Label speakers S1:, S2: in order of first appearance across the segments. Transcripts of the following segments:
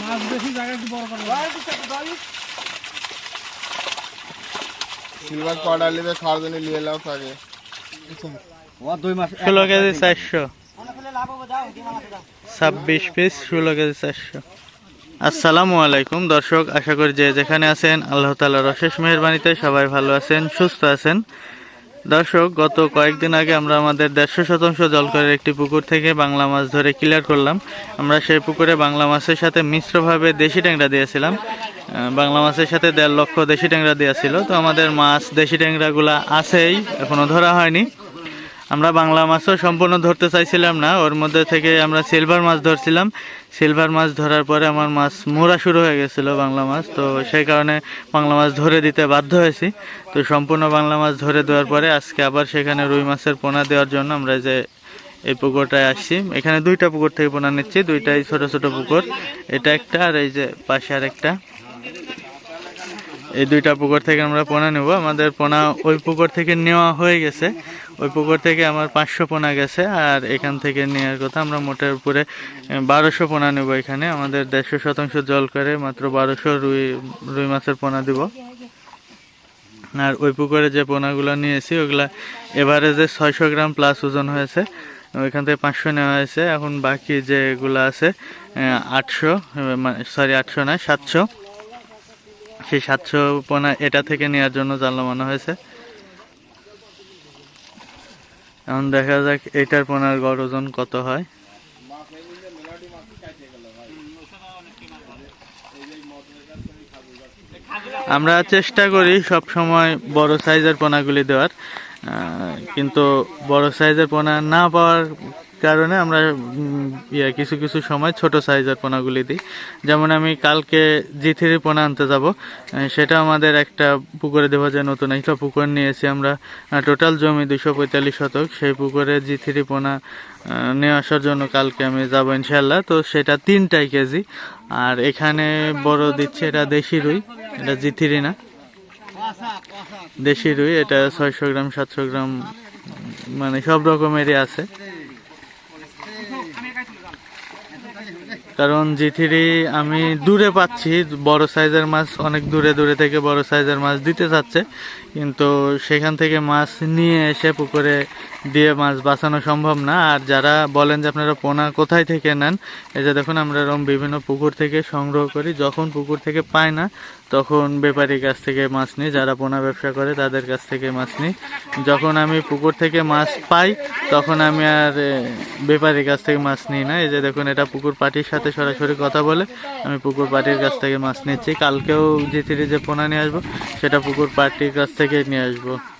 S1: মাছ বেশি জায়গা একটু বড় করে
S2: সিলভার পাউডার লিবে খাওয়ার জন্য নিয়ে এলাম তাকে
S3: ষোলো কেজি চারশো। ছাব্বিশ পিস ষোলো কেজি চারশো। আসসালামু আলাইকুম দর্শক আশা করি যে যেখানে আছেন আল্লাহ তালার অশেষ মেহরবানিতে সবাই ভালো আছেন সুস্থ আছেন। দর্শক, গত কয়েকদিন আগে আমরা আমাদের দেড়শো শতাংশ জলকরের একটি পুকুর থেকে বাংলা মাছ ধরে ক্লিয়ার করলাম। আমরা সেই পুকুরে বাংলা মাছের সাথে মিশ্রভাবে দেশি ট্যাংরা দিয়েছিলাম। বাংলা মাছের সাথে দেড় লক্ষ দেশি ট্যাংরা দিয়েছিল তো আমাদের মাছ দেশি ট্যাংরাগুলা আছেই এখনও ধরা হয়নি। আমরা বাংলা মাছও সম্পূর্ণ ধরতে চাইছিলাম না। ওর মধ্যে থেকে আমরা সিলভার মাছ ধরছিলাম। সিলভার মাছ ধরার পরে আমার মাছ মোড়া শুরু হয়ে গেছিল বাংলা মাছ। তো সেই কারণে বাংলা মাছ ধরে দিতে বাধ্য হয়েছি। তো সম্পূর্ণ বাংলা মাছ ধরে দেওয়ার পরে আজকে আবার সেখানে রুই মাছের পোনা দেওয়ার জন্য আমরা যে এই পুকুরটায় আসছি, এখানে দুইটা পুকুর থেকে পোনা নিচ্ছি। দুইটাই ছোট ছোট পুকুর। এটা একটা আর এই যে পাশে আর একটা এই দুইটা পুকুর থেকে আমরা পোনা নেব। আমাদের পোনা ওই পুকুর থেকে নেওয়া হয়ে গেছে। ওই পুকুর থেকে আমার পাঁচশো পোনা গেছে আর এখান থেকে নেওয়ার কথা আমরা মোটের উপরে বারোশো পোনা নেব এখানে। আমাদের দেড়শো শতাংশ জল করে মাত্র বারোশো রুই রুই মাছের পোনা দিব। আর ওই পুকুরে যে পোনাগুলো নিয়েছি, ওগুলা এভারেজে ছয়শো গ্রাম প্লাস ওজন হয়েছে। ওইখান থেকে পাঁচশো নেওয়া হয়েছে। এখন বাকি যেগুলো আছে আটশো সরি আটশো না সাতশো। সেই সাতশো পোনা এটা থেকে নেওয়ার জন্য জাল নামানো হয়েছে। এখন দেখা যাক এটার পোনার গড় ওজন কত হয়। আমরা চেষ্টা করি সব সময় বড় সাইজের পোনাগুলি দেওয়ার কিন্তু বড় সাইজের পোনা না পাওয়ার কারণে আমরা ইয়া কিছু কিছু সময় ছোট সাইজের পোনাগুলি দিই। যেমন আমি কালকে জি থ্রি পোনা আনতে যাব সেটা আমাদের একটা পুকুরে দেওয়া যায়, নতুন একটা পুকুর নিয়েছি আমরা। টোটাল জমি দুশো পঁয়তাল্লিশ শতক। সেই পুকুরে জি থ্রি পোনা নিয়ে আসার জন্য কালকে আমি যাব ইনশাল্লাহ তো সেটা তিনটাই কেজি। আর এখানে বড় দিচ্ছে এটা দেশি রুই, এটা জি থ্রি না। দেশি রুই, এটা ছয়শো গ্রাম, সাতশো গ্রাম মানে সব রকমেরই আছে। কারণ জিথিরি আমি দূরে পাচ্ছি, বড় সাইজের মাছ, অনেক দূরে দূরে থেকে বড় সাইজের মাছ দিতে চাচ্ছে। কিন্তু সেখান থেকে মাছ নিয়ে এসে পুকুরে দিয়ে মাছ বাঁচানো সম্ভব না। আর যারা বলেন যে আপনারা পোনা কোথায় থেকে নেন, এই যে দেখুন আমরা এরকম বিভিন্ন পুকুর থেকে সংগ্রহ করি। যখন পুকুর থেকে পাই না, তখন ব্যাপারীর কাছ থেকে মাছ নিই। যারা পোনা ব্যবসা করে, তাদের কাছ থেকে মাছ নিই। যখন আমি পুকুর থেকে মাছ পাই, তখন আমি আর ব্যাপারীর কাছ থেকে মাছ নিই না। এই যে দেখুন, এটা পুকুর পাটির সাথে সরাসরি কথা বলে আমি পুকুর পাটির কাছ থেকে মাছ নিচ্ছি। কালকেও যে তিরি যে পোনা নিয়ে আসব, সেটা পুকুর পাটির কাছ থেকে নিয়ে আসব।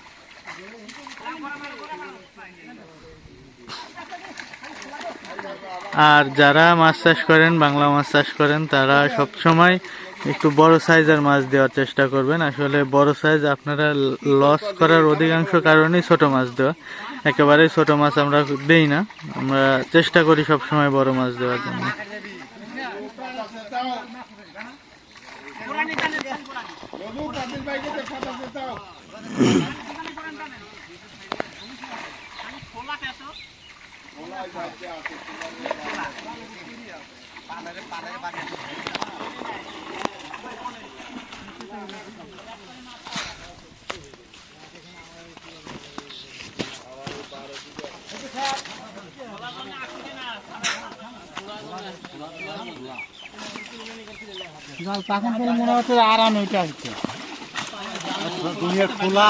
S3: আর যারা মাছ চাষ করেন বাংলা মাছ চাষ করেন তারা সব সময় একটু বড় সাইজের মাছ দেওয়ার চেষ্টা করবেন আসলে বড় সাইজ আপনারা লস করার অধিকাংশ কারণেই ছোট মাছ দেওয়া একেবারেই ছোট মাছ আমরা দেই না আমরা চেষ্টা করি সব সময় বড় মাছ দেওয়ার জন্য
S1: জাল তখন মনে হচ্ছে আরাম এটা হচ্ছে।
S4: দুনিয়া খোলা।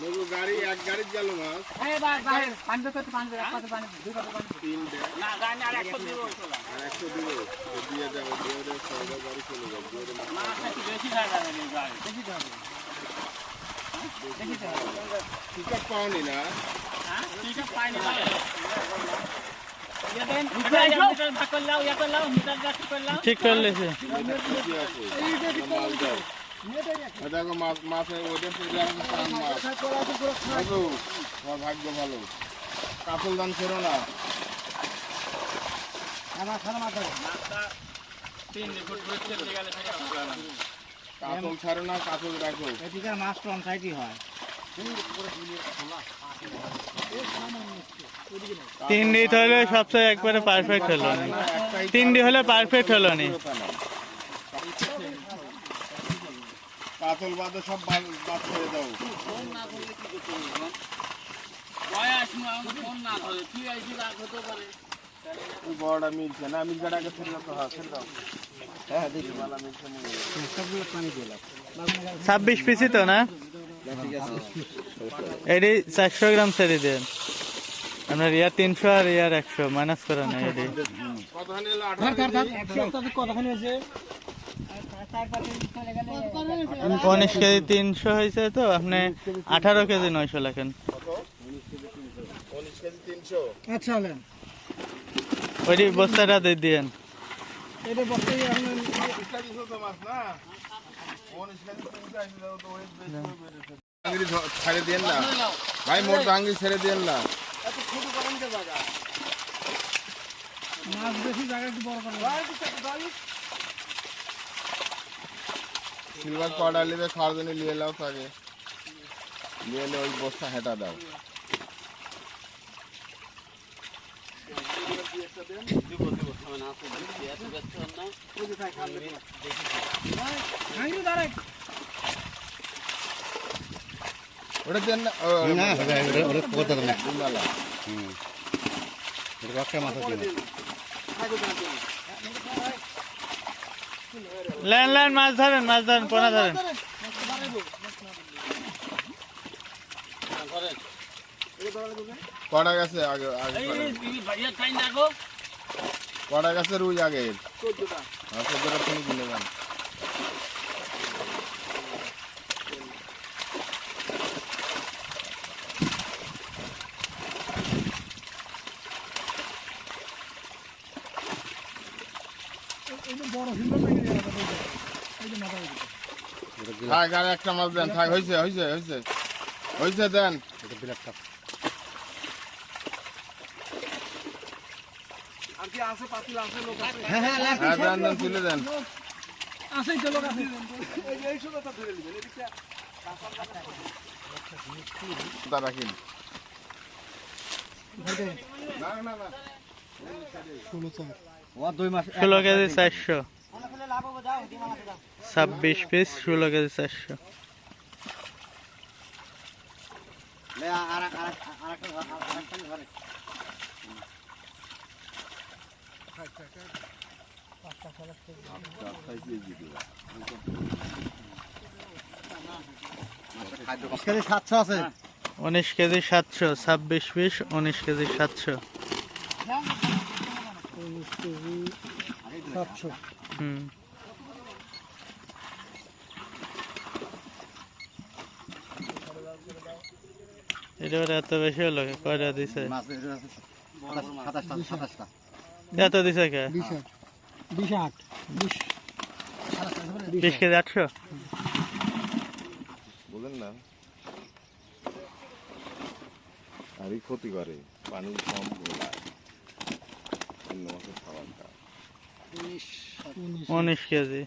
S2: লেবু গাড়ি এক গাড়ির গেল মাছ।
S1: পানি তো পানি পানি দুই পানি
S2: তিনটে আর একশো দিব ও দিয়ে যাব দিয়ে দেবো সবাই গাড়ি চলে যাবে দিয়ে না
S3: ঠিক
S2: আছে দাও দেখো মাছ মাছে ওটা ফেলে এখন প্রাণ মাছ। দেখো তোমার ভাগ্য ভালো। দান ছেড়ো না। কাতল ছাড়ো না কাতল রাখো।
S1: এদিকে মাছ হয়
S3: তিনডি হলে সবচেয়ে একবারে পারফেক্ট হলো তিনডি হলে পারফেক্ট হলো নি।
S2: কাতল বাদে সব বাদ- ছেড়ে দাও। না মিলছে দাও তো হ্যাঁ দাও। হ্যাঁ দেখি মালা মিলছে নিয়ে যাও।
S3: ছাব্বিশ পিসি তো না? এটি চারশো গ্রাম ছেড়ে দেন। আপনার ইয়ার তিনশো আর ইয়ার একশো মাইনাস করে না এটি।
S2: কতখানি
S1: আছে
S3: উনিশ কেজি তিনশো হয়েছে তো আপনি আঠারো কেজি নয়শো লেখেন।
S1: আচ্ছা
S3: বস্তাটা দিয়ে দিয়েন।
S2: ছেড়ে দিয়েন না ভাই মোট ছেড়ে দিয়েন না।
S1: মাছ বেশি জায়গা একটু বড় করে
S2: সিলভার কড়া নিলে খাওয়ার জন্য নিয়ে নাও তাকে নিয়ে এলে ওই বস্তা হেঁটা দাও
S1: ভাঙি দাঁড়াই
S2: ওটা দেন না ও,
S4: না ওটা ওটা কত না
S2: ডিম্বালা।
S4: এটা একটা মাথা দিয়ে
S3: লেন লেন মাছ ধরেন মাছ ধরেন পোনা ধরেন
S2: কটা গেছে আগে আগে কড়া। কড়া গেছে রুই আগে চোদ্দটা। চোদ্দটা তুমি কিনে যান
S1: এটা বড় হিন্দু ভেঙে যাবে এই যে মাথা
S2: থাক আর একটা মাছ দেন থাক হয়েছে হয়েছে হয়েছে হয়েছে দেন।
S4: এটা বিরাট কাপ
S2: হ্যাঁ দেন দেন তুলে দেন।
S1: আছে তো লোক আছে।
S2: তা রাখিন। না না না।
S4: ও দুই মাস
S3: ষোলো কেজি চারশো। ছাব্বিশ পিস ষোলো কেজি চারশো। উনিশ কেজি সাতশো ছাব্বিশ পিস উনিশ কেজি সাতশো।
S1: সাতশো।
S3: হুম। এটা এত বেশি হলো কয়টা দিছে? এত দিছে কে?
S1: বিশ
S3: কেজি আটশো?
S2: বলেন না। আরই ক্ষতি করে পানি কম অন্য মাছের খাবারটা।
S1: উনিশ।
S3: উনিশ কেজি।